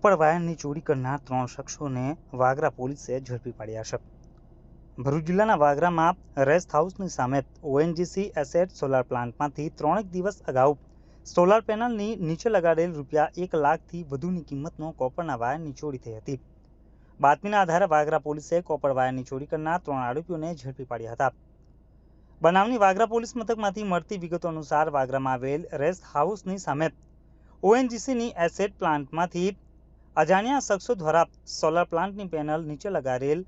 copper વાયરની ચોરી કરના ત્રણ સક્ષોને વાગરા પોલીસે ઝડપી પાડ્યા છે ભરુ જિલ્લાના વાગરામાં રેસ્ટ હાઉસની સાથે ઓએનજીસી એસેટ સોલાર પ્લાન્ટમાંથી 3 દિવસ અગાઉ સોલાર પેનલ નીચે લગાડેલ રૂપિયા 1 લાખ થી વધુની કિંમતનો કોપર વાયરની ચોરી થઈ હતી બાતમીના આધારે વાગરા પોલીસે કોપર વાયરની ચોરી કરના ત્રણ આડુઓને ઝડપી પાડ્યા હતા બનાવની વાગરા પોલીસ મતકમાંથી મળતી વિગત અનુસાર વાગરામાં આવેલ રેસ્ટ હાઉસની સાથે ઓએનજીસી ની એસેટ પ્લાન્ટમાંથી અજાણ્યા શખ્સો દ્વારા સોલર પ્લાન્ટની પેનલ નીચે લગાડેલ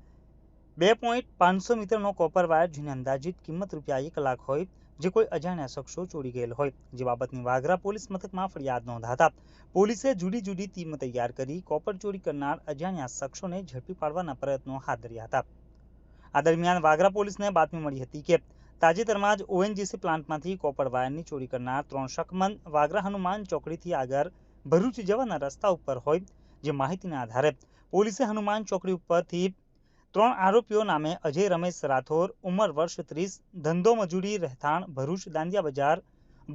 બે પોઈન્ટ પાંચસો મીટરનો કોપર વાયર જેની અંદાજિત કિંમત રૂપિયા એક લાખ હોય જે કોઈ અજાણ્યા શખ્સો ચોરી ગયેલ હોય જે બાબતની વાઘરા પોલીસ મથકમાં ફરિયાદ નોંધાતા પોલીસે જુદી જુદી ટીમ તૈયાર કરી કોપર ચોરી કરનાર અજાણ્યા શખ્સોને ઝડપી પાડવાના પ્રયત્નો હાથ ધર્યા હતા આ દરમિયાન વાઘરા પોલીસને બાતમી મળી હતી કે તાજેતરમાં જ ઓએનજીસી પ્લાન્ટમાંથી કોપર વાયરની ચોરી કરનાર ત્રણ શકમંદ વાઘરા હનુમાન ચોકડીથી આગળ ભરૂચ જવાના રસ્તા ઉપર હોય જે માહિતીના આધારે પોલીસે હનુમાન ચોકડી ઉપરથી ત્રણ આરોપીઓ નામે અજય રમેશ રાઠોર ઉંમર વર્ષ ત્રીસ ધંધો મજૂરી રહેઠાણ ભરૂચ દાંડિયા બજાર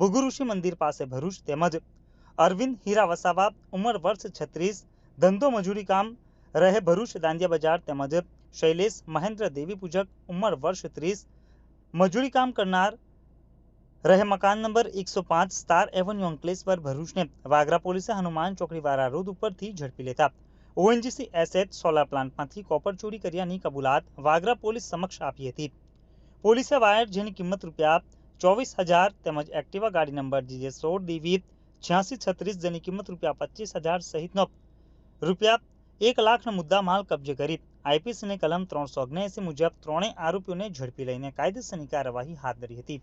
ભૃગુઋષિ મંદિર પાસે ભરૂચ તેમજ અરવિંદ હીરા વસાવા ઉંમર વર્ષ છત્રીસ ધંધો મજૂરી કામ રહે ભરૂચ દાંડિયા બજાર તેમજ શૈલેષ મહેન્દ્ર દેવી પૂજક ઉંમર વર્ષ ત્રીસ મજૂરી કામ કરનાર રે મકાન નંબર 105 સ્ટાર એવન્યુ ઓન્ક્લેસ પર ભરુશને વાગરા પોલીસ હનુમાન ચોકડી વારા ર ຸດ ઉપરથી ઝડપી લેતા ઓએનજીસી એસેટ સોલા પ્લાન્ટમાંથી કોપર ચોરી કર્યાની કબૂલાત વાગરા પોલીસ સમક્ષ આપી હતી પોલીસએ વાયર જની કિંમત રૂપિયા 24000 તેમજ એક્ટિવા ગાડી નંબર GJ10D8636 જની કિંમત રૂપિયા 25000 સહિતનો રૂપિયા 1 લાખનો મુદ્દામાલ કબજે કરી IPC ની કલમ 379 મુજબ 3 આરોપીઓને ઝડપી લઈને કાયદેસરની કાર્યવાહી હાથ ધરી હતી